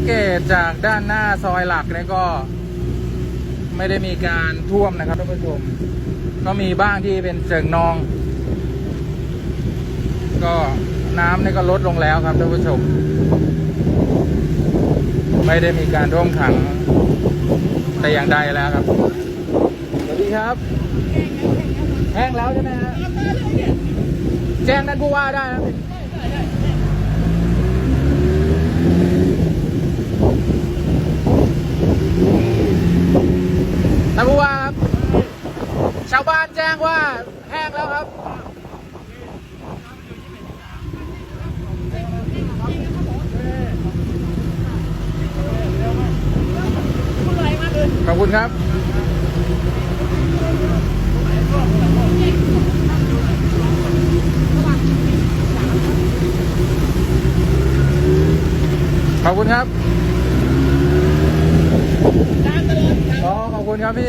ังเกตจากด้านหน้าซอยหลักเนี่ยก็ไม่ได้มีการท่วมนะครับท่านผู้ชม ก็มีบ้างที่เป็นเจิงนอง ก็น้ำนี่ก็ลดลงแล้วครับท่านผู้ชม ไม่ได้มีการท่วมขังแต่อย่างใดแล้วครับ สวัสดีครับ แห้งแล้วใช่ไหมฮะแจ้งท่านผู้ว่าได้นะ ท่านผู้ว่าครับชาวบ้านแจ้งว่าแห้งแล้วครับ ขอบคุณครับ ขอบคุณครับ 我อบ